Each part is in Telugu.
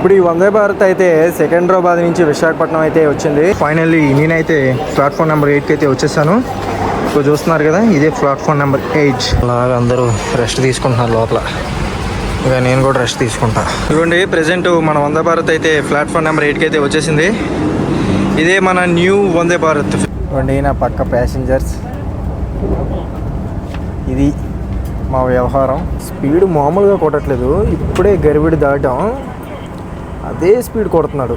ఇప్పుడు ఈ వందే భారత్ అయితే సికింద్రాబాద్ నుంచి విశాఖపట్నం అయితే వచ్చింది. ఫైనల్లీ నేనైతే ప్లాట్ఫామ్ నెంబర్ ఎయిట్కి అయితే వచ్చేసాను. ఇప్పుడు చూస్తున్నారు కదా ఇదే ప్లాట్ఫామ్ నెంబర్ ఎయిట్ అలాగా అందరూ రెస్ట్ తీసుకుంటున్నారు లోపల. ఇక నేను కూడా రెస్ట్ తీసుకుంటా. ఇదిగోండి ప్రజెంట్ మన వందే భారత్ అయితే ప్లాట్ఫామ్ నెంబర్ ఎయిట్కి అయితే వచ్చేసింది. ఇదే మన న్యూ వందే భారత్. ఇవ్వండి నా పక్క ప్యాసింజర్స్ ఇది మా వ్యవహారం. స్పీడ్ మామూలుగా కొట్టట్లేదు. ఇప్పుడే గరిబిడి దాటాం. అదే స్పీడ్ కొడుతున్నాడు.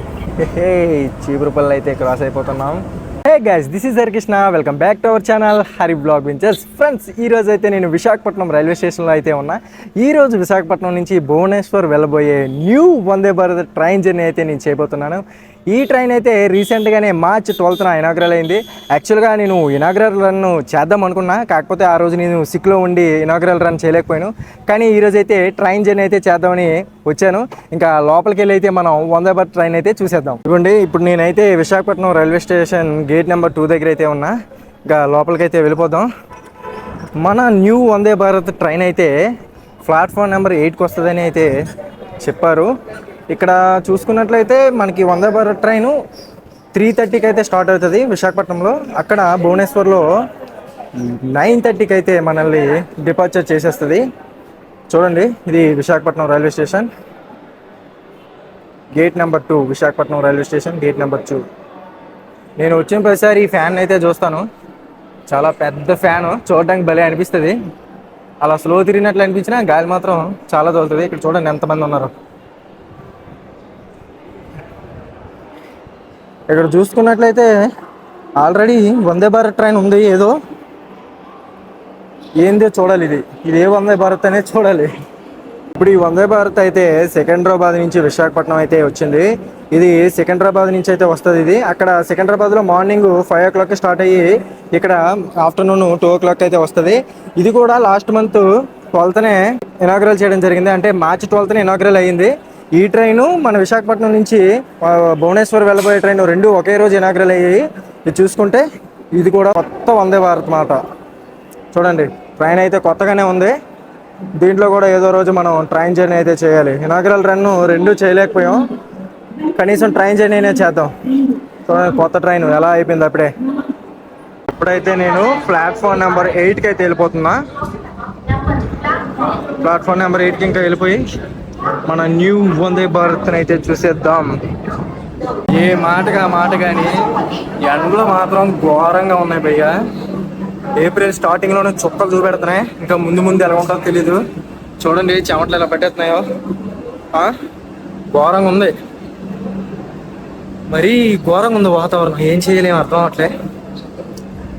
హే చీపురుపల్లి అయితే క్రాస్ అయిపోతున్నాం. Hey guys this is Harikrishna. Welcome back to our channel Hari blog ventures friends ఈ రోజు అయితే నేను విశాఖపట్నం రైల్వే స్టేషన్లో అయితే ఉన్నా. ఈ రోజు విశాఖపట్నం నుంచి భువనేశ్వర్ వెళ్ళబోయే new Vande Bharat train journey అయితే నేను చేయబోతున్నాను. ఈ ట్రైన్ అయితే రీసెంట్గానే మార్చ్ ట్వెల్త్న ఇనాగ్రల్ అయింది యాక్చువల్గా నేను ఇనాగ్రల్ రన్ చేద్దాం అనుకున్నా కాకపోతే ఆ రోజు నేను సిక్లో ఉండి ఇనాగ్రల్ రన్ చేయలేకపోయాను. కానీ ఈరోజు అయితే ట్రైన్ జర్నీ అయితే చేద్దామని వచ్చాను. ఇంకా లోపలికి వెళ్ళి అయితే మనం వందే భారత్ ట్రైన్ అయితే చూసేద్దాం. ఇవ్వండి ఇప్పుడు నేనైతే Visakhapatnam railway station gate number two దగ్గర అయితే ఉన్నా. ఇంకా లోపలికి అయితే వెళ్ళిపోదాం. మన న్యూ వందే భారత్ ట్రైన్ అయితే ప్లాట్ఫామ్ నెంబర్ ఎయిట్కి వస్తుందని అయితే చెప్పారు. ఇక్కడ చూసుకున్నట్లయితే మనకి వందే భారత్ ట్రైన్ త్రీ థర్టీకి అయితే స్టార్ట్ అవుతుంది విశాఖపట్నంలో. అక్కడ భువనేశ్వర్లో నైన్ థర్టీకి అయితే మనల్ని డిపార్చర్ చేసేస్తుంది. చూడండి ఇది Visakhapatnam railway station. Gate number two Visakhapatnam railway station gate number two. నేను వచ్చిన ప్రతిసారి ఈ ఫ్యాన్ అయితే చూస్తాను. చాలా పెద్ద ఫ్యాను చూడడానికి భలే అనిపిస్తుంది. అలా స్లో తిరిగినట్లు అనిపించినా గాలి మాత్రం చాలా తోలుతుంది ఇక్కడ చూడండి ఎంతమంది ఉన్నారు. ఇక్కడ చూసుకున్నట్లయితే ఆల్రెడీ వందే భారత్ ట్రైన్ ఉంది ఏదో. ఏందో చూడాలి ఇది. ఇది ఏ వందే భారత్ అనేది చూడాలి. ఇప్పుడు ఈ వందే భారత్ అయితే సికింద్రాబాద్ నుంచి విశాఖపట్నం అయితే వచ్చింది. ఇది సికింద్రాబాద్ నుంచి అయితే వస్తుంది ఇది. అక్కడ సికింద్రాబాద్లో morning five o'clock start అయ్యి ఇక్కడ ఆఫ్టర్నూన్ టూ ఓ క్లాక్ అయితే వస్తుంది. ఇది కూడా లాస్ట్ మంత్ ట్వెల్త్నే ఇనాగ్రల్ చేయడం జరిగింది. అంటే మార్చి ట్వెల్త్నే ఇనాగ్రల్ అయ్యింది. ఈ ట్రైన్ మన విశాఖపట్నం నుంచి భువనేశ్వర్ వెళ్ళబోయే ట్రైన్ రెండు ఒకే రోజు ఇనాగ్రల్ అయ్యాయి. ఇది చూసుకుంటే ఇది కూడా కొత్త వందే భారత్ మాట. చూడండి ట్రైన్ అయితే కొత్తగానే ఉంది. దీంట్లో కూడా ఏదో రోజు మనం ట్రైన్ జర్నీ అయితే చేయాలి. ఇనాగ్రల్ రన్ రెండు చేయలేకపోయాం. కనీసం ట్రైన్ జర్నీనే చేద్దాం. చూడండి కొత్త ట్రైన్ ఎలా అయిపోయింది అప్పుడే. ఇప్పుడైతే నేను ప్లాట్ఫామ్ నెంబర్ ఎయిట్కి అయితే వెళ్ళిపోతున్నా. ప్లాట్ఫామ్ నెంబర్ ఎయిట్కి ఇంకా వెళ్ళిపోయి మన న్యూ వందే భారత్ అయితే చూసేద్దాం. ఏ మాటగా మాట కానీ ఎండలు మాత్రం ఘోరంగా ఉన్నాయి భయ్య. ఏప్రిల్ స్టార్టింగ్లోనే చుక్కలు చూపెడుతున్నాయి. ఇంకా ముందు ముందు ఎలా ఉంటుందో తెలీదు. చూడండి చెమటలు ఎలా పట్టేస్తున్నాయో. ఘోరంగా ఉంది. మరీ ఘోరంగా ఉంది వాతావరణం. ఏం చేయలేము అర్థం అవట్లే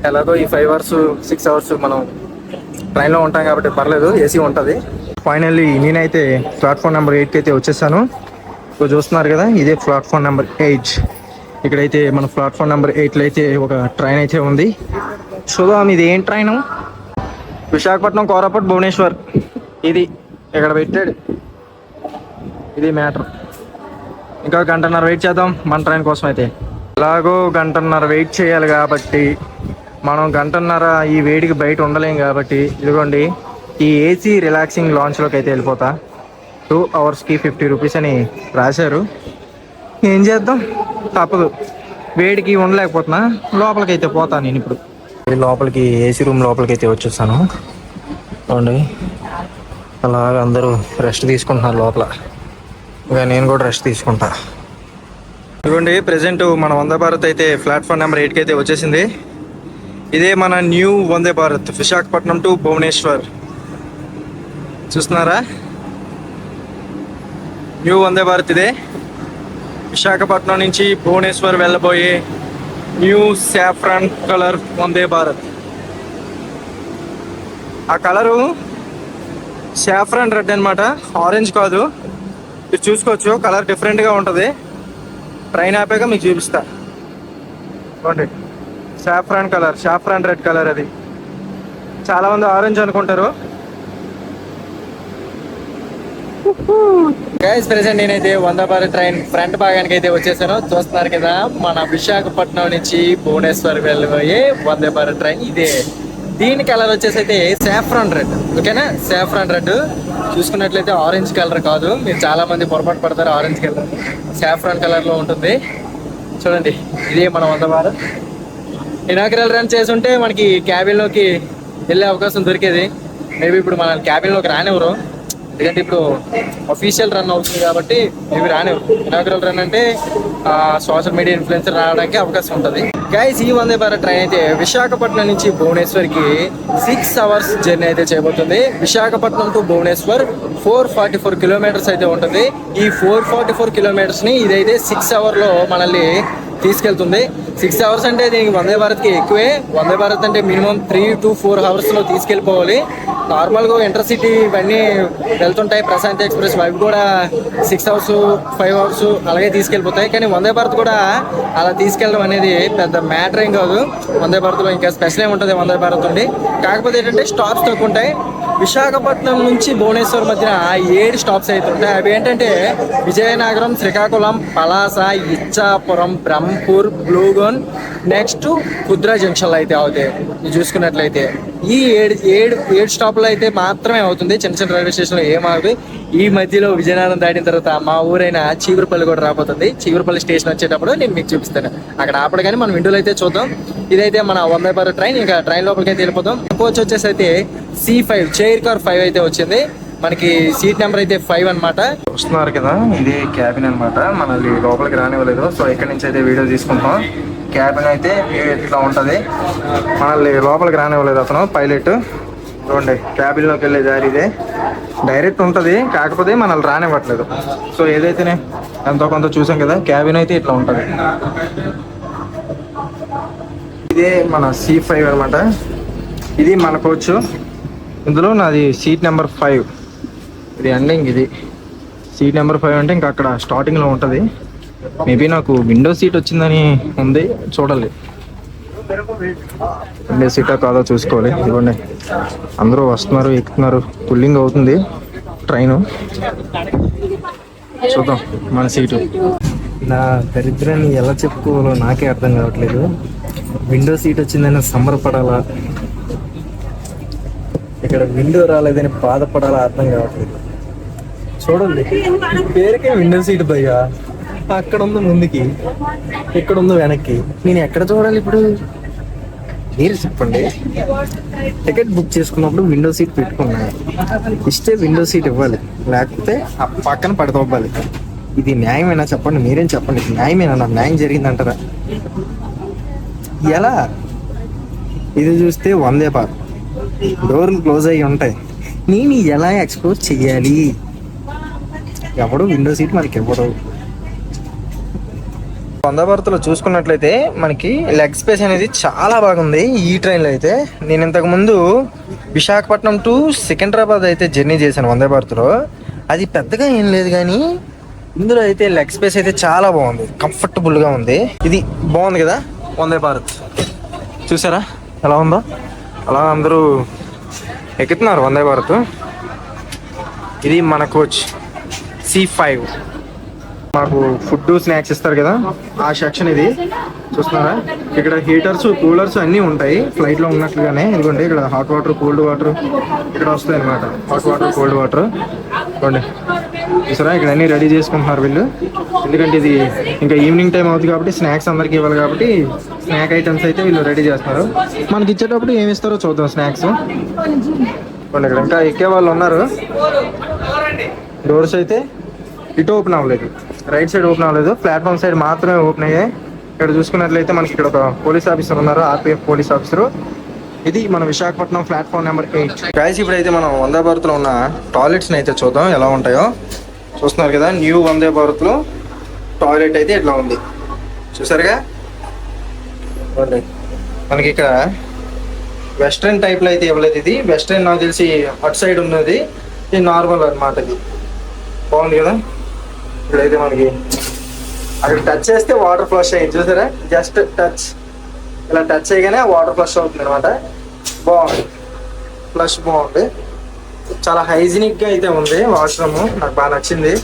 ఎలాగో ఈ ఫైవ్ అవర్స్ సిక్స్ అవర్స్ మనం ట్రైన్లో ఉంటాం కాబట్టి పర్లేదు ఏసీ ఉంటుంది. ఫైనల్లీ నేనైతే ప్లాట్ఫామ్ నెంబర్ ఎయిట్కి అయితే వచ్చేసాను. ఇప్పుడు చూస్తున్నారు కదా ఇదే ప్లాట్ఫామ్ నెంబర్ ఎయిట్. ఇక్కడైతే మన ప్లాట్ఫామ్ నెంబర్ ఎయిట్లో అయితే ఒక ట్రైన్ అయితే ఉంది. చూద్దాం ఇది ఏం ట్రైన్? విశాఖపట్నం కోరాపట్ భువనేశ్వర్. ఇది ఇక్కడ పెట్టాడు. ఇది మ్యాటర్. ఇంకా గంటన్నర వెయిట్ చేద్దాం మన ట్రైన్ కోసం అయితే. ఎలాగో గంటన్నర వెయిట్ చేయాలి కాబట్టి మనం గంటన్నర ఈ వేడికి బయట ఉండలేం కాబట్టి ఇదిగోండి. ఈ ఏసీ రిలాక్సింగ్ లాంచ్లోకి అయితే వెళ్ళిపోతా. టూ అవర్స్కి ఫిఫ్టీ రూపీస్ అని రాశారు. ఏం చేద్దాం? తప్పదు. వేడికి ఉండలేకపోతున్నా. లోపలికి అయితే పోతాను నేను ఇప్పుడు. లోపలికి ఏసీ రూమ్ లోపలికి అయితే వచ్చేసాను. చూడండి. అలాగ అందరూ రెస్ట్ తీసుకుంటున్నారు లోపల. ఇక నేను కూడా రెస్ట్ తీసుకుంటా. ఇదిగోండి ప్రజెంట్ మన వందే భారత్ అయితే ప్లాట్ఫామ్ నెంబర్ ఎయిట్కి అయితే వచ్చేసింది. ఇదే మన న్యూ వందే భారత్ విశాఖపట్నం టు భువనేశ్వర్. చూస్తున్నారా? న్యూ వందే భారత్ ఇదే. విశాఖపట్నం నుంచి భువనేశ్వర్ వెళ్ళబోయే new saffron colour Vande Bharat. ఆ కలరు సాఫ్రాన్ రెడ్ అనమాట ఆరెంజ్ కాదు. మీరు చూసుకోవచ్చు కలర్ డిఫరెంట్గా ఉంటుంది. ట్రైన్ ఆపాక మీకు చూపిస్తా. చూడండి. Saffron colour saffron red colour అది. చాలామంది ఆరెంజ్ అనుకుంటారు. గైస్ ప్రెసెంట్ నేనైతే వంద భారత్ ట్రైన్ ఫ్రంట్ భాగానికి అయితే వచ్చేసాను. చూస్తున్నారు కదా మన విశాఖపట్నం నుంచి భువనేశ్వర్ వెళ్ళబోయే వందే భారత్ ట్రైన్ ఇదే. దీని కలర్ వచ్చేసి అయితే సాఫ్రాన్ రెడ్ ఓకేనా? సాఫ్రాన్ రెడ్ చూసుకున్నట్లయితే ఆరెంజ్ కలర్ కాదు. మీరు చాలా మంది పొరపాటు పడతారు ఆరెంజ్ కలర్ సాఫ్రాన్ కలర్లో ఉంటుంది. చూడండి ఇదే మన వంద భారత్ ఇనాగ్రల్ రన్ చేసి ఉంటే మనకి క్యాబిన్లోకి వెళ్ళే అవకాశం దొరికేది. మేబీ ఇప్పుడు మన క్యాబిన్లోకి రానివ్వరు. ఎందుకంటే ఇప్పుడు అఫీషియల్ రన్ అవుతుంది కాబట్టి ఇవి రానివ్వరు. ఇనాగ్రల్ రన్ అంటే సోషల్ మీడియా ఇన్ఫ్లుయెన్సర్ రావడానికి అవకాశం ఉంటుంది. గైస్ ఈ వందే భారత్ ట్రైన్ అయితే విశాఖపట్నం నుంచి భువనేశ్వర్కి సిక్స్ అవర్స్ జర్నీ అయితే చేయబోతుంది. Visakhapatnam to Bhubaneswar four forty four kilometres అయితే ఉంటుంది. ఈ ఫోర్ ఫార్టీ ఫోర్ కిలోమీటర్స్ని ఇదైతే సిక్స్ అవర్లో మనల్ని తీసుకెళ్తుంది. సిక్స్ అవర్స్ అంటే దీనికి వందే భారత్కి ఎక్కువే. వందే భారత్ అంటే మినిమం త్రీ టు ఫోర్ అవర్స్లో తీసుకెళ్ళిపోవాలి. నార్మల్గా ఇంటర్సిటీ ఇవన్నీ వెళ్తుంటాయి. ప్రశాంత్ ఎక్స్ప్రెస్ అవి కూడా సిక్స్ అవర్స్ ఫైవ్ అవర్స్ అలాగే తీసుకెళ్ళిపోతాయి. కానీ వందే భారత్ కూడా అలా తీసుకెళ్ళడం అనేది పెద్ద మ్యాటర్ ఏం కాదు. వందే భారత్లో ఇంకా స్పెషల్ ఏమి ఉంటుంది వందే భారత్ ఉండి? కాకపోతే ఏంటంటే స్టాప్స్ తక్కువ ఉంటాయి. విశాఖపట్నం నుంచి భువనేశ్వర్ మధ్యన ఏడు స్టాప్స్ అయితే ఉంటాయి. అవి ఏంటంటే విజయనగరం శ్రీకాకుళం పలాస ఇచ్చాపురం బ్రహ్మపూర్ బ్లూగోన్ నెక్స్ట్ కుద్రా జంక్షన్లు అయితే అవుతాయి. ఇది చూసుకున్నట్లయితే. ఈ ఏడు ఏడు ఏడు స్టాప్లు అయితే మాత్రమే అవుతుంది. చిన్న చిన్న రైల్వే స్టేషన్లో ఏమవుతుంది ఈ మధ్యలో విజయనగరం దాటిన తర్వాత మా ఊరైన చీవురుపల్లి కూడా రాబోతుంది. చీపురుపల్లి స్టేషన్ వచ్చేటప్పుడు నేను మీకు చూపిస్తాను. అక్కడ ఆపడగానే కానీ మనం విండోలు అయితే చూద్దాం. ఇదైతే మన వందే భారత్ ట్రైన్. ఇంకా ట్రైన్ లోపలికి అయితే వెళ్ళిపోతాం. కోచ్ వచ్చేసి అయితే C five chair car five అయితే వచ్చింది. మనకి సీట్ నెంబర్ అయితే ఫైవ్ అన్నమాట. వస్తున్నారు కదా ఇది క్యాబిన్ అన్నమాట. మనల్ని లోపలికి రానివ్వలేదు. సో ఇక్కడ నుంచి అయితే వీడియో తీసుకుంటాం క్యాబిన్ అయితే ఇట్లా ఉంటది? మనల్ని లోపలికి రానివ్వలేదు అతను పైలట్ చూడండి క్యాబిన్లోకి వెళ్ళే దారి ఇదే. డైరెక్ట్ ఉంటది కాకపోతే మనల్ని రానివ్వట్లేదు. సో ఏదైతేనే ఎంతో కొంత చూసాం కదా క్యాబిన్ అయితే ఇట్లా ఉంటది. ఇదే మన సి ఫైవ్ అనమాట ఇది మన కోచ్. ఇందులో నాది సీట్ నెంబర్ ఫైవ్ ఇది ఎండింగ్ ఇది. సీట్ నెంబర్ ఫైవ్ అంటే ఇంకా అక్కడ స్టార్టింగ్లో ఉంటుంది. మేబీ నాకు విండో సీట్ వచ్చిందని ఉంది. చూడాలి. విండో సీటా కాదో చూసుకోవాలి. ఇదిగోండి. అందరూ వస్తున్నారు ఎక్కుతున్నారు. పుల్లింగ్ అవుతుంది. ట్రైన్ చూద్దాం మన సీటు నా దరిద్రాన్ని ఎలా చెప్పుకోవాలో నాకే అర్థం కావట్లేదు. విండో సీట్ వచ్చిందని సంబరపడాలా? ఇక్కడ విండో రాలేదని బాధపడాలా అర్థం కావట్లేదు. చూడండి పేరుకే విండో సీట్ భయ్యా. అక్కడ ఉంది ముందుకి ఇక్కడ ఉంది వెనక్కి. నేను ఎక్కడ చూడాలి ఇప్పుడు? మీరు చెప్పండి. టికెట్ బుక్ చేసుకున్నప్పుడు విండో సీట్ పెట్టుకున్నాను ఇస్తే విండో సీట్ ఇవ్వాలి. లేకపోతే ఆ పక్కన పడతవ్వాలి ఇది న్యాయమేనా చెప్పండి? మీరేం చెప్పండి? న్యాయమేనా? నాకు న్యాయం జరిగిందంటారా? ఎలా? ఇది చూస్తే వందే పార్ డోర్లు క్లోజ్ అయ్యి ఉంటాయి. నేను ఎలా ఎక్స్ప్లోర్ చెయ్యాలి? ఎవడు విండో సీట్ మనకి ఇవ్వడు వంద భారత్లో చూసుకున్నట్లయితే మనకి లెగ్ స్పేస్ అనేది చాలా బాగుంది ఈ ట్రైన్లో అయితే. నేను ఇంతకుముందు విశాఖపట్నం టు సికింద్రాబాద్ అయితే జర్నీ చేశాను వందే భారత్లో. అది పెద్దగా ఏం లేదు కానీ ఇందులో అయితే లెగ్ స్పేస్ అయితే చాలా బాగుంది. కంఫర్టబుల్గా ఉంది. ఇది బాగుంది కదా? వందే భారత్. చూసారా? ఎలా ఉందో? అలా అందరూ ఎక్కుతున్నారు వందే భారత్. ఇది మన కోచ్ సి ఫైవ్ మాకు ఫుడ్ స్నాక్స్ ఇస్తారు కదా ఆ సెక్షన్ ఇది. చూస్తున్నారా? ఇక్కడ హీటర్స్ కూలర్స్ అన్నీ ఉంటాయి. ఫ్లైట్లో ఉన్నట్లుగానే. ఎందుకంటే ఇక్కడ హాట్ వాటర్ కోల్డ్ వాటర్ ఇక్కడ వస్తాయి అనమాట హాట్ వాటర్ కోల్డ్ వాటర్. ఇదిగోండి చూసారా? ఇక్కడ అన్ని రెడీ చేసుకుంటున్నారు వీళ్ళు. ఎందుకంటే ఇది ఇంకా ఈవినింగ్ టైం అవుతుంది కాబట్టి స్నాక్స్ అందరికి ఇవ్వాలి కాబట్టి స్నాక్ ఐటమ్స్ అయితే వీళ్ళు రెడీ చేస్తున్నారు. మనకి ఇచ్చేటప్పుడు ఏమి ఇస్తారో చూద్దాం స్నాక్స్. ఇక్కడ ఇంకా ఎక్కే వాళ్ళు ఉన్నారు. డోర్స్ అయితే ఇటు ఓపెన్ అవ్వలేదు. రైట్ సైడ్ ఓపెన్ అవ్వలేదు. ప్లాట్ఫామ్ సైడ్ మాత్రమే ఓపెన్ అయ్యాయి. ఇక్కడ చూసుకున్నట్లయితే మనకి ఇక్కడ ఒక పోలీస్ ఆఫీసర్ ఉన్నారు ఆర్పిఎఫ్ పోలీస్ ఆఫీసరు. ఇది మన Visakhapatnam platform number eight guys ఇప్పుడైతే మనం వందే భారత్లో ఉన్న టాయిలెట్స్ అయితే చూద్దాం ఎలా ఉంటాయో. చూస్తున్నారు కదా న్యూ వందే భారత్లో టాయిలెట్ అయితే ఇట్లా ఉంది? చూసారుగా? మనకి ఇక్కడ వెస్ట్రన్ టైప్లో అయితే ఇవ్వలేదు ఇది. వెస్ట్రన్ నాకు తెలిసి అటు సైడ్ ఉన్నది. ఇది నార్మల్ అన్నమాట ఇది. బాగుంది కదా? ఇప్పుడైతే మనకి అక్కడ టచ్ చేస్తే వాటర్ ఫ్లష్ అయ్యింది చూసారా? జస్ట్ టచ్ ఇలా టచ్ చేయగానే వాటర్ ఫ్లష్ అవుతుంది అనమాట బాగుంది. ఫ్లష్ బాగుంది. చాలా హైజీనిక్గా అయితే ఉంది వాష్రూమ్ నాకు బాగా నచ్చింది.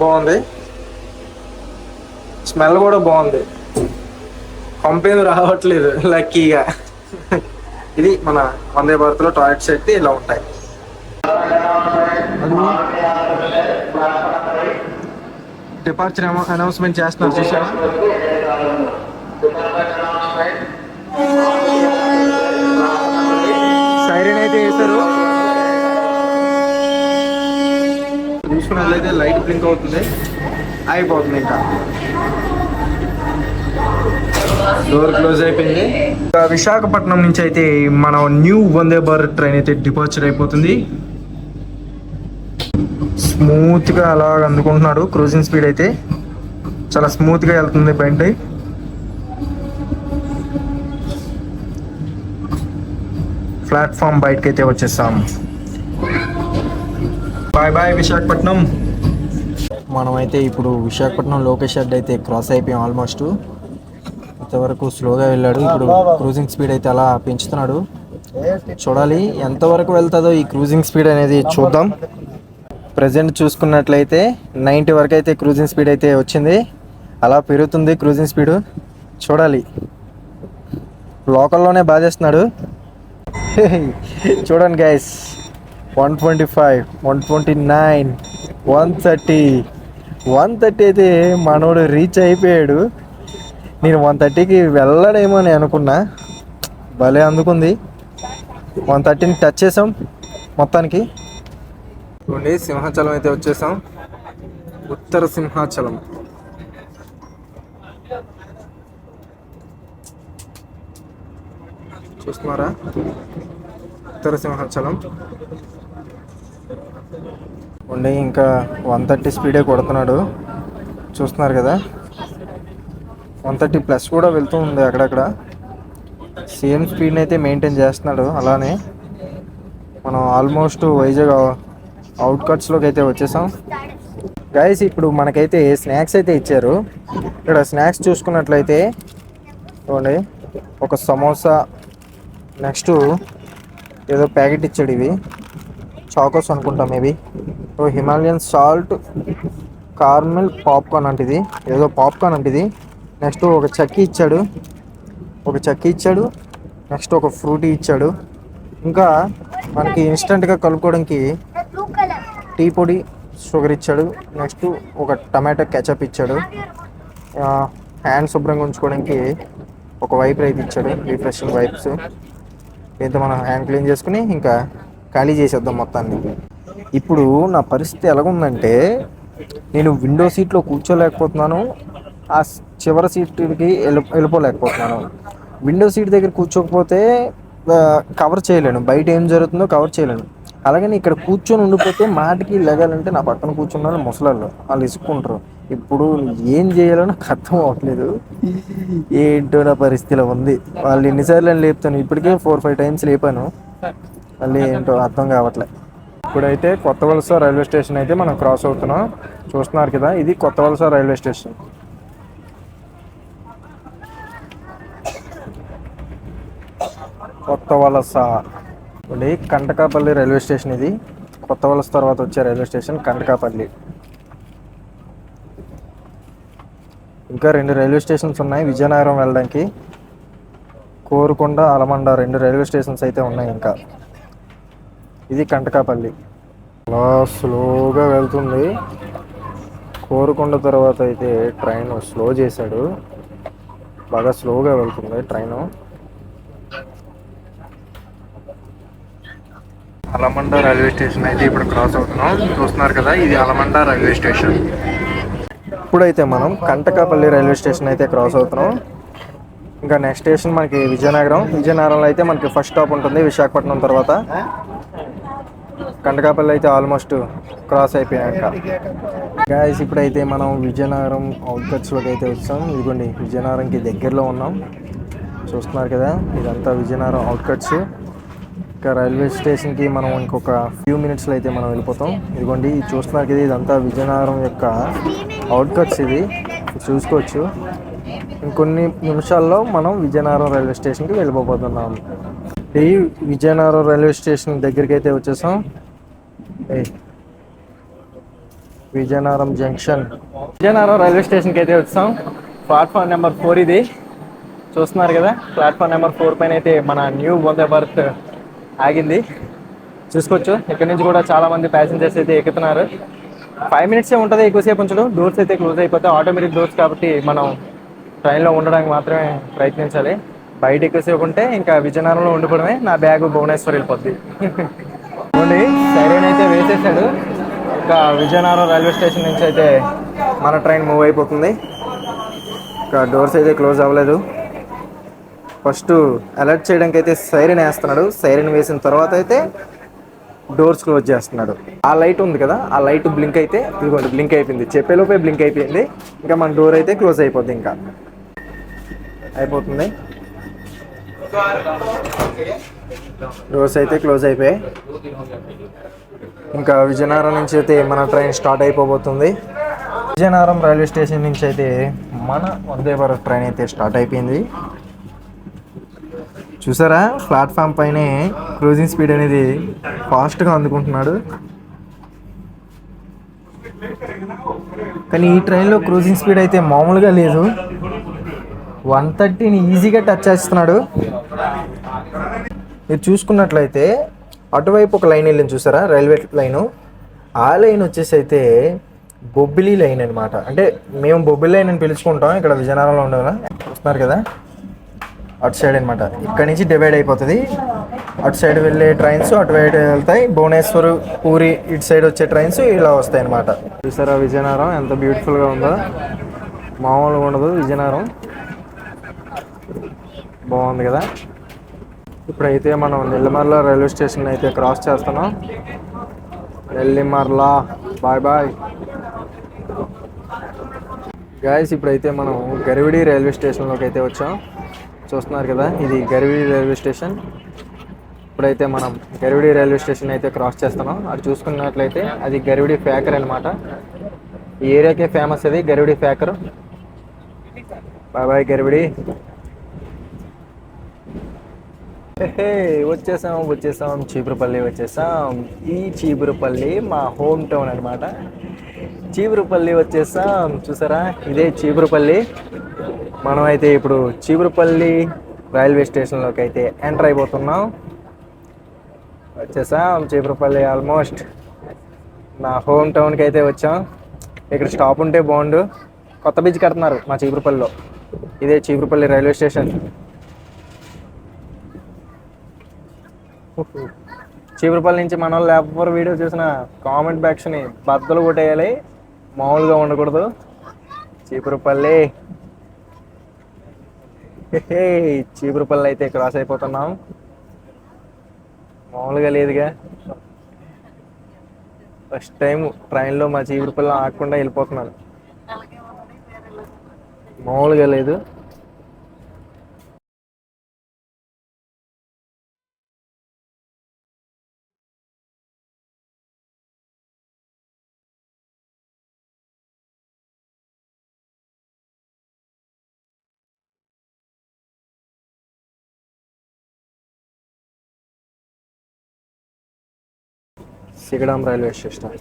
బాగుంది. స్మెల్ కూడా బాగుంది. కంపెనీ రావట్లేదు లక్కీగా ఇది మన వందే భారత్లో టాయిలెట్స్ అయితే ఇలా ఉంటాయి. డిపార్చర్ అనౌన్స్మెంట్ చేస్తున్నారు చూసారా అయితే వేశారు చూసుకున్నట్లయితే లైట్ బ్లింక్ అవుతుంది. అయిపోతుంది ఇంకా. డోర్ క్లోజ్ అయిపోయింది. ఇంకా విశాఖపట్నం నుంచి అయితే మన న్యూ వందే భారత్ ట్రైన్ అయితే డిపార్చర్ అయిపోతుంది. స్మూత్గా అలా అందుకుంటున్నాడు క్రూజింగ్ స్పీడ్ అయితే. చాలా స్మూత్గా వెళ్తుంది బండి. ప్లాట్ఫామ్ బయటకి అయితే వచ్చేసాం బాయ్ బాయ్ విశాఖపట్నం. మనమైతే ఇప్పుడు విశాఖపట్నం లోకేష్ షెడ్ అయితే క్రాస్ అయిపోయాం ఆల్మోస్ట్. ఇంతవరకు స్లోగా వెళ్ళాడు. ఇప్పుడు క్రూజింగ్ స్పీడ్ అయితే అలా పెంచుతున్నాడు. చూడాలి ఎంతవరకు వెళ్తుందో ఈ క్రూజింగ్ స్పీడ్ అనేది చూద్దాం. ప్రజెంట్ చూసుకున్నట్లయితే నైంటీ వరకు అయితే క్రూజింగ్ స్పీడ్ అయితే వచ్చింది. అలా పెరుగుతుంది క్రూజింగ్ స్పీడ్. చూడాలి. లోకల్లోనే బాధేస్తున్నాడు. చూడండి guys one twenty five one twenty nine one thirty one thirty అయితే మనోడు రీచ్ అయిపోయాడు. నేను వన్ థర్టీకి వెళ్ళడేమో అని అనుకున్నా. భలే అందుకుంది. వన్ థర్టీని టచ్ చేసాం మొత్తానికి. చూడండి సింహాచలం అయితే వచ్చేసాం. ఉత్తర సింహాచలం. చూస్తున్నారా? ఉత్తరసింహాచలం ఉండి ఇంకా వన్ థర్టీ స్పీడే కొడుతున్నాడు. చూస్తున్నారు కదా? వన్ థర్టీ ప్లస్ కూడా వెళ్తూ ఉంది అక్కడక్కడ. సేమ్ స్పీడ్ని అయితే మెయింటైన్ చేస్తున్నాడు అలానే. మనం ఆల్మోస్ట్ వైజాగ్ అవుట్కట్స్లోకి అయితే వచ్చేసాం. గైస్ ఇప్పుడు మనకైతే స్నాక్స్ అయితే ఇచ్చారు. ఇక్కడ స్నాక్స్ చూసుకున్నట్లయితే చూడండి ఒక సమోసా నెక్స్ట్ ఏదో ప్యాకెట్ ఇచ్చాడు ఇవి. చాకోస్ అనుకుంటా మేబీ. ఓ హిమాలయన్ సాల్ట్ కార్మెల్ పాప్కార్న్ అంటిది. ఏదో పాప్కార్న్ అంటిది. నెక్స్ట్ ఒక చక్కీ ఇచ్చాడు. ఒక చక్కీ ఇచ్చాడు. నెక్స్ట్ ఒక ఫ్రూటీ ఇచ్చాడు. ఇంకా మనకి ఇన్స్టెంట్గా కలుపుకోవడానికి టీ పొడి షుగర్ ఇచ్చాడు. నెక్స్ట్ ఒక టమాటో కెచప్ ఇచ్చాడు. హ్యాండ్ శుభ్రంగా ఉంచుకోవడానికి ఒక వైపర్ అయితే ఇచ్చాడు. Refreshing wipes. దీంతో మనం హ్యాండ్ క్లీన్ చేసుకుని ఇంకా ఖాళీ చేసేద్దాం మొత్తాన్ని. ఇప్పుడు నా పరిస్థితి ఎలాగుందంటే నేను విండో సీట్లో కూర్చోలేకపోతున్నాను. ఆ చివరి సీట్కి వెళ్ళి వెళ్ళిపోలేకపోతున్నాను. విండో సీట్ దగ్గర కూర్చోకపోతే కవర్ చేయలేను. బయట ఏం జరుగుతుందో కవర్ చేయలేను. అలాగని ఇక్కడ కూర్చొని ఉండిపోతే మాటికి లెగాలంటే నా పక్కన కూర్చున్న వాళ్ళు ముసలాళ్ళు వాళ్ళు ఇసుక్కుంటారు. ఇప్పుడు ఏం చేయాలో నాకు అర్థం అవ్వట్లేదు. ఏంటో నా పరిస్థితిలో ఉంది. వాళ్ళు ఎన్నిసార్లు అని లేపుతాను. ఇప్పటికే ఫోర్ ఫైవ్ టైమ్స్ లేపాను. మళ్ళీ ఏంటో అర్థం కావట్లే. ఇప్పుడైతే కొత్త వలస రైల్వే స్టేషన్ అయితే మనం క్రాస్ అవుతున్నాం. చూస్తున్నారు కదా ఇది కొత్త వలస రైల్వే స్టేషన్. కొత్త వలస. కంటకాపల్లి రైల్వే స్టేషన్ ఇది. కొత్త వలస తర్వాత వచ్చే రైల్వే స్టేషన్ కంటకాపల్లి. ఇంకా రెండు రైల్వే స్టేషన్స్ ఉన్నాయి విజయనగరం వెళ్ళడానికి. కోరుకొండ అలమండ రెండు రైల్వే స్టేషన్స్ అయితే ఉన్నాయి ఇంకా. ఇది కంటకాపల్లి. అలా స్లోగా వెళ్తుంది. కోరుకొండ తర్వాత అయితే ట్రైన్ స్లో చేశాడు. బాగా స్లోగా వెళ్తుంది ట్రైన్. అలమండ రైల్వే స్టేషన్ అయితే ఇప్పుడు క్రాస్ అవుతున్నాం. చూస్తున్నారు కదా ఇది అలమండ రైల్వే స్టేషన్. ఇప్పుడైతే మనం కంటకాపల్లి రైల్వే స్టేషన్ అయితే క్రాస్ అవుతున్నాం. ఇంకా నెక్స్ట్ స్టేషన్ మనకి విజయనగరం. విజయనగరంలో అయితే మనకి ఫస్ట్ స్టాప్ ఉంటుంది విశాఖపట్నం తర్వాత. కంటకాపల్లి అయితే ఆల్మోస్ట్ క్రాస్ అయిపోయాక. గాయస్ ఇప్పుడైతే మనం విజయనగరం అవుట్కట్స్లోకి అయితే వచ్చాం. ఇదిగోండి విజయనగరంకి దగ్గరలో ఉన్నాం. చూస్తున్నారు కదా ఇదంతా విజయనగరం అవుట్కట్స్ ఇంకా రైల్వే స్టేషన్కి మనం ఇంకొక ఫ్యూ మినిట్స్లో అయితే మనం వెళ్ళిపోతాం. ఇదిగోండి ఇది చూస్తున్నారు కదా ఇదంతా విజయనగరం యొక్క అవుట్కట్స్ ఇది. ఇది చూసుకోవచ్చు. ఇంకొన్ని నిమిషాల్లో మనం విజయనగరం రైల్వే స్టేషన్కి వెళ్ళిపోతున్నాం ఈ విజయనగరం రైల్వే స్టేషన్ దగ్గరికి అయితే వచ్చేసాం. విజయనగరం జంక్షన్. విజయనగరం రైల్వే స్టేషన్కి అయితే వచ్చాం ప్లాట్ఫామ్ నెంబర్ ఫోర్ ఇది. చూస్తున్నారు కదా ప్లాట్ఫామ్ నెంబర్ ఫోర్ పైన అయితే మన న్యూ వందే భారత్ ఆగింది. చూసుకోవచ్చు. ఇక్కడ నుంచి కూడా చాలా మంది ప్యాసింజర్స్ అయితే ఎక్కుతున్నారు. ఫైవ్ మినిట్స్ ఉంటుంది ఎక్కువసేపు ఉంచడం. డోర్స్ అయితే క్లోజ్ అయిపోతాయి. ఆటోమేటిక్ డోర్స్ కాబట్టి మనం ట్రైన్లో ఉండడానికి మాత్రమే ప్రయత్నించాలి. బయట ఎక్కువసేపు ఉంటే ఇంకా విజయనగరంలో ఉండిపోవడమే. నా బ్యాగ్ భువనేశ్వర్ వెళ్ళిపోద్ది. ఓన్లీ సైరన్ అయితే వేసేసాడు. ఇంకా విజయనగరం రైల్వే స్టేషన్ నుంచి అయితే మన ట్రైన్ మూవ్ అయిపోతుంది. ఇంకా డోర్స్ అయితే క్లోజ్ అవ్వలేదు. ఫస్ట్ అలర్ట్ చేయడానికి అయితే సైరన్ వేస్తున్నాడు. సైరన్ వేసిన తర్వాత అయితే డోర్స్ క్లోజ్ చేస్తున్నాడు. ఆ లైట్ ఉంది కదా ఆ లైట్ బ్లింక్ అయితే ఇదిగోండి బ్లింక్ అయిపోయింది. చెప్పేలోపే బ్లింక్ అయిపోయింది. ఇంకా మన డోర్ అయితే క్లోజ్ అయిపోద్ది ఇంకా. అయిపోతుంది. డోర్స్ అయితే క్లోజ్ అయిపోయాయి. ఇంకా విజయనగరం నుంచి అయితే మన ట్రైన్ స్టార్ట్ అయిపోబోతుంది. విజయనగరం రైల్వే స్టేషన్ నుంచి అయితే మన వందే భారత్ ట్రైన్ అయితే స్టార్ట్ అయిపోయింది. చూసారా? ప్లాట్ఫామ్ పైనే క్రూజింగ్ స్పీడ్ అనేది ఫాస్ట్గా అందుకుంటున్నాడు. కానీ ఈ ట్రైన్లో క్రూజింగ్ స్పీడ్ అయితే మామూలుగా లేదు. వన్ థర్టీని ఈజీగా టచ్ చేస్తున్నాడు. మీరు చూసుకున్నట్లయితే అటువైపు ఒక లైన్ వెళ్ళింది చూసారా? Railway line. ఆ లైన్ వచ్చేసి అయితే బొబ్బిలి లైన్ అనమాట అంటే మేము బొబ్బిలి లైన్ అని పిలుచుకుంటాం. ఇక్కడ విజయనగరంలో ఉండేలా వస్తున్నారు కదా? అటు సైడ్ అనమాట ఇక్కడ నుంచి డివైడ్ అయిపోతుంది. అటు సైడ్ వెళ్ళే ట్రైన్స్ అటు సైడ్ వెళ్తాయి. భువనేశ్వర్ పూరి ఇటు సైడ్ వచ్చే ట్రైన్స్ ఇలా వస్తాయి అనమాట చూసారా విజయనగరం? ఎంత బ్యూటిఫుల్గా ఉందో. మామూలుగా ఉండదు విజయనగరం. బాగుంది కదా. ఇప్పుడైతే మనం నెల్లిమర్ల రైల్వే స్టేషన్ అయితే క్రాస్ చేస్తున్నాం. నెల్లిమర్ల. Bye bye. గాయస్ ఇప్పుడైతే మనం గరివిడి రైల్వే స్టేషన్లోకి అయితే వచ్చాం. చూస్తున్నారు కదా ఇది గరివిడి రైల్వే స్టేషన్. ఇప్పుడైతే మనం గరివిడి రైల్వే స్టేషన్ అయితే క్రాస్ చేస్తున్నాం. అది చూసుకున్నట్లయితే అది గరివిడి ఫ్యాకర్ అనమాట ఈ ఏరియాకే ఫేమస్ అది Garividi Facor. Bye bye Garividi. Hey వచ్చేసాం వచ్చేసాం చీపురుపల్లి వచ్చేసాం. ఈ చీపురుపల్లి మా హోమ్ టౌన్ అనమాట చీపురుపల్లి వచ్చేసాం. చూసారా? ఇదే చీపురుపల్లి. మనం అయితే ఇప్పుడు చీపురుపల్లి రైల్వే స్టేషన్లోకి అయితే ఎంటర్ అయిపోతున్నాం. వచ్చేసాం చీపురుపల్లి ఆల్మోస్ట్. నా హోమ్ టౌన్కి అయితే వచ్చాం. ఇక్కడ స్టాప్ ఉంటే బాగుండు. కొత్త బీచ్ కడుతున్నారు మా చీపురుపల్లిలో. ఇదే చీపురుపల్లి రైల్వే స్టేషన్. చీపురుపల్లి నుంచి మన వాళ్ళు ఎవరు వీడియో చూసిన కామెంట్ బ్యాక్స్ని బద్దలు కొట్టేయాలి. మామూలుగా ఉండకూడదు. చీపురుపల్లి చీపురుపల్లి అయితే క్రాస్ అయిపోతున్నాం. మామూలుగా లేదుగా. ఫస్ట్ టైం ట్రైన్లో మా చీపురుపల్లి ఆకుండా వెళ్ళిపోతున్నాను. మామూలుగా లేదు. సిగడాం రైల్వే స్టేషన్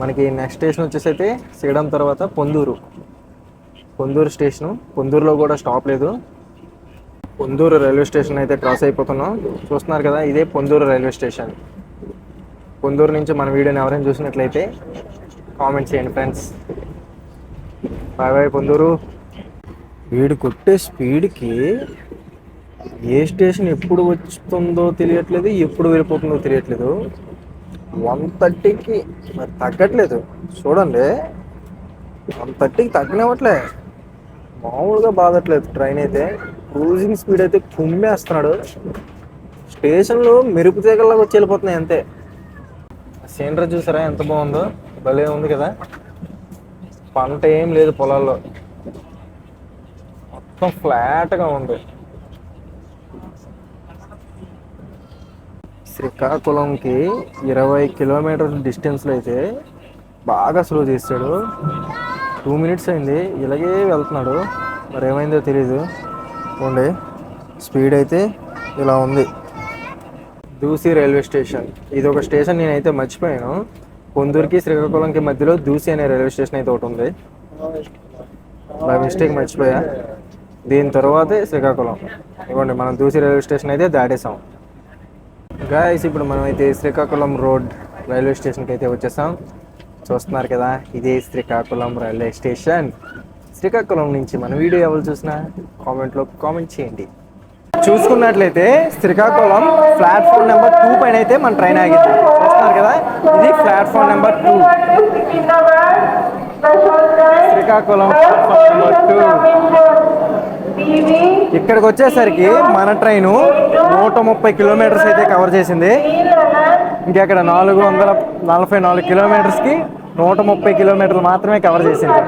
మనకి నెక్స్ట్ స్టేషన్ వచ్చేసి అయితే సిగడాం తర్వాత పొందూరు పొందూరు స్టేషను పొందూరులో కూడా స్టాప్ లేదు. పొందూరు రైల్వే స్టేషన్ అయితే క్రాస్ అయిపోతున్నాం. చూస్తున్నారు కదా ఇదే పొందూరు రైల్వే స్టేషన్ పొందూరు నుంచి మన వీడియోని ఎవరైనా చూసినట్లయితే కామెంట్ చేయండి ఫ్రెండ్స్ బాయ్ బాయ్ పొందూరు వీడు కొట్టే స్పీడ్కి ఏ స్టేషన్ ఎప్పుడు వస్తుందో తెలియట్లేదు ఎప్పుడు వెళ్ళిపోతుందో తెలియట్లేదు. వన్ థర్టీకి మరి తగ్గట్లేదు. చూడండి. వన్ థర్టీకి తగ్గనివ్వట్లే. మామూలుగా బాధట్లేదు ట్రైన్ అయితే. క్రూజింగ్ స్పీడ్ అయితే కుమ్మేస్తున్నాడు స్టేషన్లో మెరుపు తీగల్లాగా వచ్చి వెళ్ళిపోతున్నాయి అంతే. సీనరీ చూసారా? ఎంత బాగుందో. భలే ఉంది కదా. పంట ఏం లేదు పొలాల్లో. మొత్తం ఫ్లాట్గా ఉంది. శ్రీకాకుళంకి ఇరవై కిలోమీటర్ డిస్టెన్స్లో అయితే బాగా స్లో చేస్తాడు. టూ మినిట్స్ అయింది. ఇలాగే వెళ్తున్నాడు. మరి ఏమైందో తెలియదు ఉండే స్పీడ్ అయితే ఇలా ఉంది. Dusi railway station. ఇది ఒక స్టేషన్ నేనైతే మర్చిపోయాను. పొందూరుకి శ్రీకాకుళంకి మధ్యలో దూసి అనే రైల్వే స్టేషన్ అయితే ఒకటి ఉంది. నా మిస్టేక్ మర్చిపోయా. దీని తర్వాతే శ్రీకాకుళం. ఇవ్వండి మనం దూసి రైల్వే స్టేషన్ అయితే దాటేసాం గాయస్ ఇప్పుడు మనం అయితే శ్రీకాకుళం రోడ్ రైల్వే స్టేషన్కి అయితే వచ్చేసాం. చూస్తున్నారు కదా ఇదే శ్రీకాకుళం రైల్వే స్టేషన్. శ్రీకాకుళం నుంచి మన వీడియో ఎవరు చూసినా కామెంట్లో కామెంట్ చేయండి. చూసుకున్నట్లయితే శ్రీకాకుళం ప్లాట్ఫామ్ నెంబర్ టూ పైన అయితే మన ట్రైన్ ఆగింది. చూస్తున్నారు కదా ఇది platform number two. Srikakulam platform number two. ఇక్కడికి వచ్చేసరికి మన ట్రైన్ నూట ముప్పై కిలోమీటర్స్ అయితే కవర్ చేసింది. ఇంకా అక్కడ నాలుగు వందల నలభై నాలుగు కిలోమీటర్స్కి నూట ముప్పై కిలోమీటర్లు మాత్రమే కవర్ చేసింది.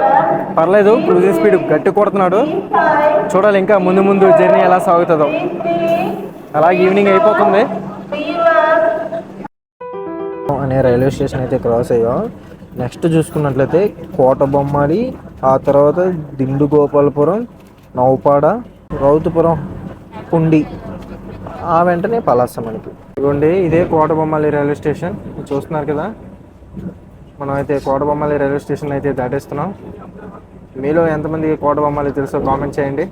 పర్లేదు క్రూజింగ్ స్పీడ్ గట్టి కొడుతున్నాడు. చూడాలి ఇంకా ముందు ముందు జర్నీ ఎలా సాగుతుందో. అలాగే ఈవినింగ్ అయిపోతుంది. అనే రైల్వే స్టేషన్ అయితే క్రాస్ అయ్యాం. నెక్స్ట్ చూసుకున్నట్లయితే కోట బొమ్మాలి ఆ తర్వాత దిండు గోపాలపురం నౌపాడ రౌతుపురం పుండి. ఆ వెంటనే పలాస మనకి ఇదిగోండి ఇదే కోట బొమ్మాలి రైల్వే స్టేషన్. చూస్తున్నారు కదా? మనం అయితే కోటబొమ్మాలి రైల్వే స్టేషన్ అయితే దాటేస్తున్నాం. మీలో ఎంతమంది కోటబొమ్మాలి తెలుసో కామెంట్ చేయండి.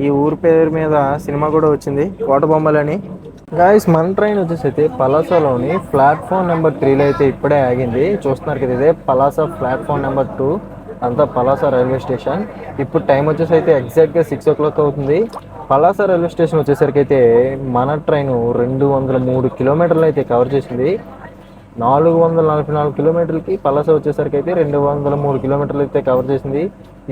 ఈ ఊరి పేరు మీద సినిమా కూడా వచ్చింది కోటబొమ్మలి అని. గాయస్ మన ట్రైన్ వచ్చేసి అయితే పలాసలోని ప్లాట్ఫామ్ నెంబర్ త్రీలో అయితే ఇప్పుడే ఆగింది. చూస్తున్నారు కదా ఇదే పలాస ప్లాట్ఫామ్ నెంబర్ టూ. అంతా పలాస రైల్వే స్టేషన్. ఇప్పుడు టైం వచ్చేసి అయితే ఎగ్జాక్ట్గా సిక్స్ ఓ క్లాక్ అవుతుంది. పలాస రైల్వే స్టేషన్ వచ్చేసరికి అయితే మన ట్రైన్ రెండు వందల మూడు కిలోమీటర్లు అయితే కవర్ చేసింది. నాలుగు వందల నలభై నాలుగు కిలోమీటర్లకి పలాస వచ్చేసరికి అయితే రెండు వందల మూడు కిలోమీటర్లు అయితే కవర్ చేసింది.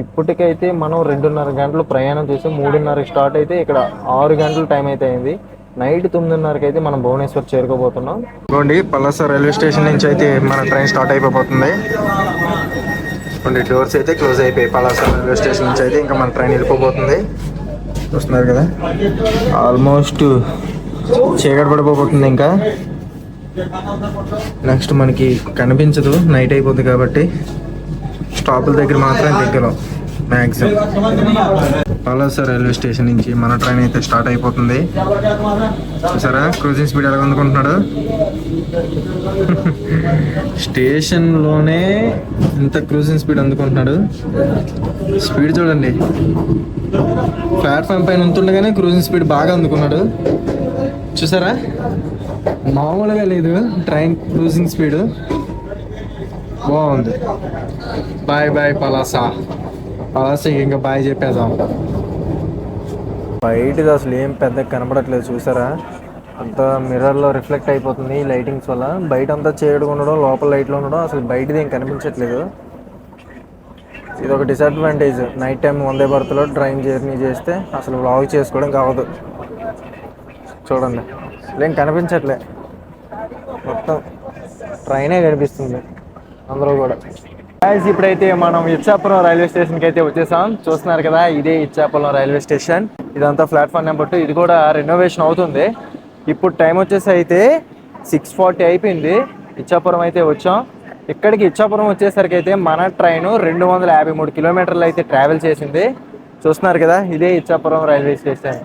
ఇప్పటికైతే మనం రెండున్నర గంటలు ప్రయాణం చేసి మూడున్నరకి స్టార్ట్ అయితే ఇక్కడ ఆరు గంటల టైం అయితే అయింది. నైట్ తొమ్మిదిన్నరకి అయితే మనం భువనేశ్వర్ చేరుకోబోతున్నాం. ఇదిగోండి పలాస రైల్వే స్టేషన్ నుంచి అయితే మన ట్రైన్ స్టార్ట్ అయిపోతుంది కొన్ని డోర్స్ అయితే క్లోజ్ అయిపోయాయి పలాస రైల్వే స్టేషన్ నుంచి అయితే ఇంకా మన ట్రైన్ వెళ్ళిపోబోతుంది. చూస్తున్నారు కదా? ఆల్మోస్ట్ చీకటి పడిపోబోతుంది ఇంకా. నెక్స్ట్ మనకి కనిపించదు నైట్ అయిపోతుంది కాబట్టి. స్టాపుల దగ్గర మాత్రం దిగ్గలం మ్యాక్సిమం పలాస రైల్వే స్టేషన్ నుంచి మన ట్రైన్ అయితే స్టార్ట్ అయిపోతుంది. చూసారా? క్రూజింగ్ స్పీడ్ ఎలా అందుకుంటున్నాడు? స్టేషన్లోనే ఇంత క్రూజింగ్ స్పీడ్ అందుకుంటున్నాడు. స్పీడ్ చూడండి. ప్లాట్ఫామ్ పైన ఉంటుండగానే క్రూజింగ్ స్పీడ్ బాగా అందుకున్నాడు. చూసారా? మామూలుగా లేదు. Train cruising speed. బాగుంది. బాయ్ బాయ్ పలాసా పలాసా ఇంకా బాయ్ చెప్పేద్దాం బయటది అసలు ఏం పెద్ద కనపడట్లేదు చూసారా? అంతా మిర్రర్లో రిఫ్లెక్ట్ అయిపోతుంది లైటింగ్స్ వల్ల. బయట అంతా చీకటిగా ఉండడం లోపల లైట్లో ఉండడం అసలు బయటది ఏం కనిపించట్లేదు. ఇది ఒక డిసడ్వాంటేజ్ నైట్ టైం వందే భారత్లో డ్రైవింగ్ జర్నీ చేస్తే అసలు వ్లాగ్ చేసుకోవడం కావదు. చూడండి. ఏం కనిపించట్లే. మొత్తం ట్రైనే కనిపిస్తుంది. అందరూ కూడా. గాయస్ ఇప్పుడైతే మనం ఇచ్చాపురం రైల్వే స్టేషన్కి అయితే వచ్చేసాం. చూస్తున్నారు కదా ఇదే ఇచ్చాపురం రైల్వే స్టేషన్. ఇదంతా ప్లాట్ఫామ్ నెంబర్ టూ. ఇది కూడా రెనోవేషన్ అవుతుంది. ఇప్పుడు టైం వచ్చేసి అయితే సిక్స్ ఫార్టీ అయిపోయింది. ఇచ్చాపురం అయితే వచ్చాం. ఇక్కడికి ఇచ్చాపురం వచ్చేసరికి అయితే మన ట్రైన్ రెండు వందల యాభై మూడు కిలోమీటర్లు అయితే ట్రావెల్ చేసింది. చూస్తున్నారు కదా ఇదే ఇచ్చాపురం రైల్వే స్టేషన్.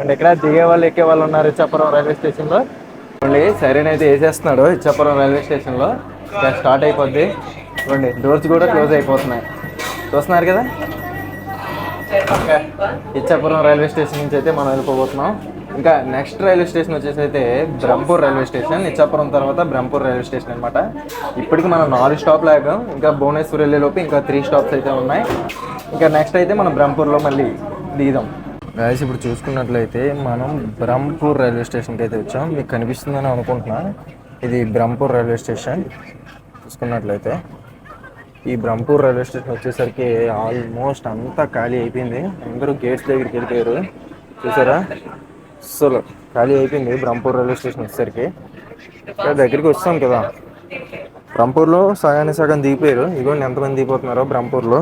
అండ్ ఇక్కడ దిగే వాళ్ళు ఎక్కే వాళ్ళు ఉన్నారు ఇచ్చాపురం రైల్వే స్టేషన్లో. మళ్ళీ సైరన్ అయితే వేసేస్తున్నాడు ఇచ్చాపురం రైల్వే స్టేషన్లో. స్టార్ట్ అయిపోద్ది. చూడండి డోర్స్ కూడా క్లోజ్ అయిపోతున్నాయి. చూస్తున్నారు కదా? ఇచ్చాపురం రైల్వే స్టేషన్ నుంచి అయితే మనం వెళ్ళిపోబోతున్నాం. ఇంకా నెక్స్ట్ రైల్వే స్టేషన్ వచ్చేసి అయితే బ్రహ్మపూర్ రైల్వే స్టేషన్. ఇచ్చాపురం తర్వాత బ్రహ్మపూర్ రైల్వే స్టేషన్ అనమాట ఇప్పటికి మనం నాలుగు స్టాప్ ఆగాం. ఇంకా భువనేశ్వర్ వెళ్ళే లోపు ఇంకా త్రీ స్టాప్స్ అయితే ఉన్నాయి. ఇంకా నెక్స్ట్ అయితే మనం బ్రహ్మపూర్లో మళ్ళీ దిగుదాం. గాయస్ ఇప్పుడు చూసుకున్నట్లయితే మనం బ్రహ్మపూర్ రైల్వే స్టేషన్కి అయితే వచ్చాం. మీకు కనిపిస్తుందని అనుకుంటున్నాను ఇది బ్రహ్మపూర్ రైల్వే స్టేషన్ చూసుకున్నట్లయితే ఈ బ్రహ్మపూర్ రైల్వే స్టేషన్ వచ్చేసరికి ఆల్మోస్ట్ అంతా ఖాళీ అయిపోయింది. అందరూ గేట్స్ దగ్గరికి వెళ్ళిపోయారు. చూసారా? అసలు ఖాళీ అయిపోయింది బ్రహ్మపూర్ రైల్వే స్టేషన్ వచ్చేసరికి. ఇక్కడ దగ్గరికి వస్తాం కదా. బ్రహ్మపూర్లో సగానికి సగం దిగిపోయారు. ఇదిగోండి ఎంతమంది దిగిపోతున్నారో బ్రహ్మపూర్లో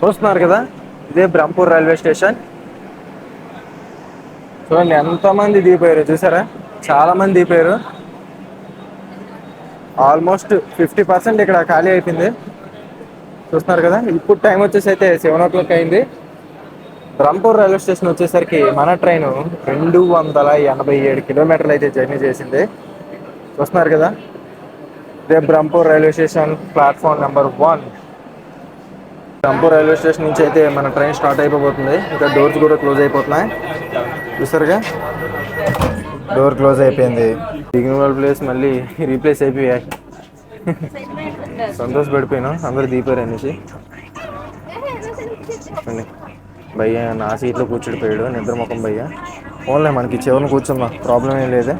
చూస్తున్నారు కదా? ఇదే బ్రహ్మపూర్ రైల్వే స్టేషన్ చూడండి ఎంతమంది దిగిపోయారు? చూసారా? చాలా మంది దిగిపోయారు. ఆల్మోస్ట్ ఫిఫ్టీ పర్సెంట్ ఇక్కడ ఖాళీ అయిపోయింది. చూస్తున్నారు కదా ఇప్పుడు టైం వచ్చేసి అయితే సెవెన్ ఓ క్లాక్ అయింది. రంపూర్ రైల్వే స్టేషన్ వచ్చేసరికి మన ట్రైన్ రెండు వందల ఎనభై ఏడు కిలోమీటర్లు అయితే జర్నీ చేసింది. చూస్తున్నారు కదా రేపు Brahmapur railway station platform number one Brahmapur railway station నుంచి అయితే మన ట్రైన్ స్టార్ట్ అయిపోతుంది ఇంకా డోర్స్ కూడా క్లోజ్ అయిపోతున్నాయి. చూసారుగా? డోర్ క్లోజ్ అయిపోయింది. దిగిన వాళ్ళ ప్లేస్ మళ్ళీ రీప్లేస్ అయిపోయాయి సంతోషపడిపోయాను అందరూ దీపారు అనేసి. భయ్య నా సీట్లో కూర్చుడిపోయాడు నిద్ర ముఖం భయ్య. ఓన్లే మనకి చివరిని కూర్చుందాం ప్రాబ్లం ఏం లేదు.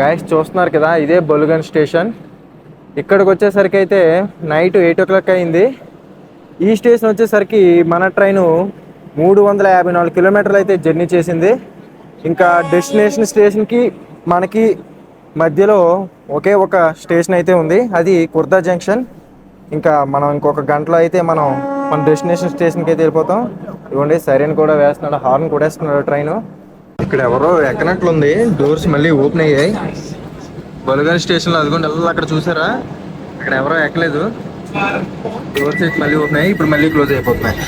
గాయస్ చూస్తున్నారు కదా ఇదే బొలుగన్ స్టేషన్. ఇక్కడికి వచ్చేసరికి అయితే నైట్ ఎయిట్ ఓ క్లాక్ అయింది. ఈ స్టేషన్ వచ్చేసరికి మన ట్రైను మూడు వందల యాభై నాలుగు కిలోమీటర్లు అయితే జర్నీ చేసింది. ఇంకా డెస్టినేషన్ స్టేషన్కి మనకి మధ్యలో ఒకే ఒక స్టేషన్ అయితే ఉంది. అది కుర్దా జంక్షన్. ఇంకా మనం ఇంకొక గంటలో అయితే మనం మన డెస్టినేషన్ స్టేషన్కి అయితే వెళ్ళిపోతాం. ఇవ్వండి సైరన్ కూడా వేస్తున్నాడు హార్న్ కూడా వేస్తున్నాడు ట్రైన్. ఇక్కడ ఎవరో ఎక్కనట్లుంది. డోర్స్ మళ్ళీ ఓపెన్ అయ్యాయి. బొలగన్ స్టేషన్లో అదిగోండి వెళ్ళాలి అక్కడ చూసారా? అక్కడ ఎవరో ఎక్కలేదు. డోర్స్ అయితే మళ్ళీ ఓపెన్ అయ్యాయి. ఇప్పుడు మళ్ళీ క్లోజ్ అయిపోతున్నాయి.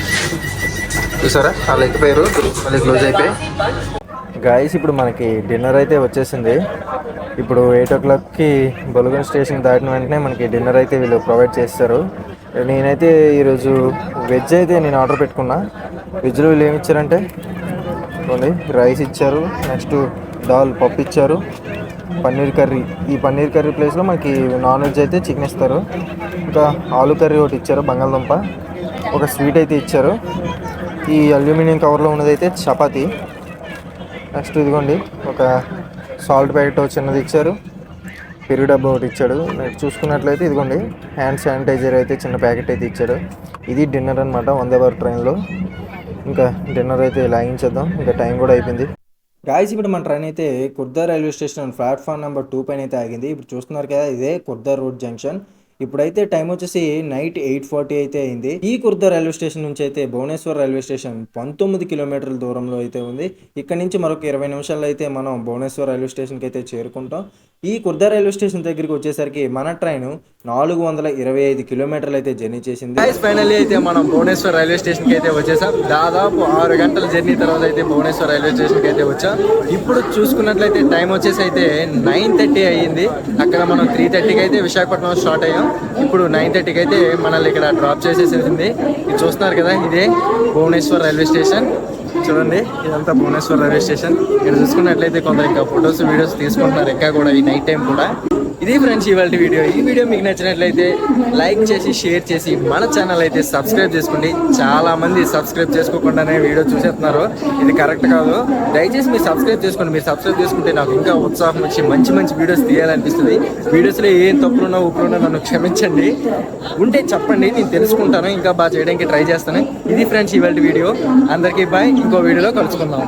చూసారా? వాళ్ళు ఎక్కిపోయారు. మళ్ళీ క్లోజ్ అయిపోయి గాయస్ ఇప్పుడు మనకి డిన్నర్ అయితే వచ్చేసింది. ఇప్పుడు ఎయిట్ ఓ క్లాక్కి బొలగన్ స్టేషన్ దాటిన వెంటనే మనకి డిన్నర్ అయితే వీళ్ళు ప్రొవైడ్ చేస్తారు. నేనైతే ఈరోజు వెజ్ అయితే నేను ఆర్డర్ పెట్టుకున్నా. వెజ్లో వీళ్ళు ఏమి ఇచ్చారంటే చూడండి రైస్ ఇచ్చారు. నెక్స్ట్ దాల్ పప్పు ఇచ్చారు. పన్నీర్ కర్రీ. ఈ పన్నీర్ కర్రీ ప్లేస్లో మనకి నాన్ వెజ్ అయితే చికెన్ ఇస్తారు. ఇంకా ఆలు కర్రీ ఒకటి ఇచ్చారు బంగాళదుంప. ఒక స్వీట్ అయితే ఇచ్చారు. ఈ అల్యూమినియం కవర్లో ఉన్నదైతే చపాతీ. నెక్స్ట్ ఇదిగోండి ఒక సాల్ట్ ప్యాకెట్ చిన్నది ఇచ్చారు. పెరుగు డబ్బా ఒకటి ఇచ్చాడు. నెక్స్ట్ చూసుకున్నట్లయితే ఇదిగోండి హ్యాండ్ శానిటైజర్ అయితే చిన్న ప్యాకెట్ అయితే ఇచ్చాడు. ఇది డిన్నర్ అనమాట వందే భారత్ ట్రైన్లో ఇంకా డిన్నర్ అయితే లాగించేద్దాం ఇంకా టైం కూడా అయిపోయింది. గాయస్ ఇప్పుడు మన ట్రైన్ అయితే Khurda railway station platform number two పైన అయితే ఆగింది. ఇప్పుడు చూస్తున్నారు కదా ఇదే కుర్దా రోడ్ జంక్షన్ ఇప్పుడైతే టైం వచ్చేసి నైట్ ఎయిట్ ఫార్టీ అయితే అయింది. ఈ కుర్ద రైల్వే స్టేషన్ నుంచి అయితే భువనేశ్వర్ రైల్వే స్టేషన్ పంతొమ్మిది కిలోమీటర్ల దూరంలో అయితే ఉంది. ఇక్కడ నుంచి మరొక ఇరవై నిమిషాల్లో అయితే మనం భువనేశ్వర్ రైల్వే స్టేషన్కి అయితే చేరుకుంటాం. ఈ కుర్దా రైల్వే స్టేషన్ దగ్గరికి వచ్చేసరికి మన ట్రైన్ నాలుగు వందల ఇరవై ఐదు కిలోమీటర్లు అయితే జర్నీ చేసింది. ఫైనల్లీ అయితే మనం భువనేశ్వర్ రైల్వే స్టేషన్కి అయితే వచ్చేసాం. దాదాపు ఆరు గంటల జర్నీ తర్వాత అయితే భువనేశ్వర్ రైల్వే స్టేషన్కి అయితే వచ్చాం. ఇప్పుడు చూసుకున్నట్లయితే టైం వచ్చేసి అయితే నైన్ థర్టీ అయ్యింది. అక్కడ మనం త్రీ థర్టీకి అయితే విశాఖపట్నం స్టార్ట్ అయ్యాం. ఇప్పుడు నైన్ థర్టీకి అయితే మనల్ని ఇక్కడ డ్రాప్ చేసేసింది. ఇది చూస్తున్నారు కదా ఇదే భువనేశ్వర్ రైల్వే స్టేషన్. చూడండి ఇదంతా భువనేశ్వర్ రైల్వే స్టేషన్. ఇక్కడ చూసుకున్నట్లయితే కొందరు ఇంకా ఫొటోస్ వీడియోస్ తీసుకుంటున్నారు. ఇంకా కూడా ఈ నైట్ టైం కూడా. ఇది ఫ్రెండ్స్ ఇవాళ వీడియో. ఈ వీడియో మీకు నచ్చినట్లయితే లైక్ చేసి షేర్ చేసి మన ఛానల్ అయితే సబ్స్క్రైబ్ చేసుకోండి. చాలా మంది సబ్స్క్రైబ్ చేసుకోకుండానే వీడియో చూసేస్తున్నారు. ఇది కరెక్ట్ కాదు. దయచేసి మీరు సబ్స్క్రైబ్ చేసుకోండి. మీరు సబ్స్క్రైబ్ చేసుకుంటే నాకు ఇంకా ఉత్సాహం వచ్చి మంచి మంచి వీడియోస్ తీయాలనిపిస్తుంది. వీడియోస్లో ఏం తప్పులున్నా ఉప్పులున్నా నన్ను క్షమించండి. ఉంటే చెప్పండి. నేను తెలుసుకుంటాను. ఇంకా బాగా చేయడానికి ట్రై చేస్తాను. ఇది ఫ్రెండ్స్ ఇవాళ వీడియో. అందరికీ బాయ్ ఇంకో వీడియోలో కలుసుకుందాం.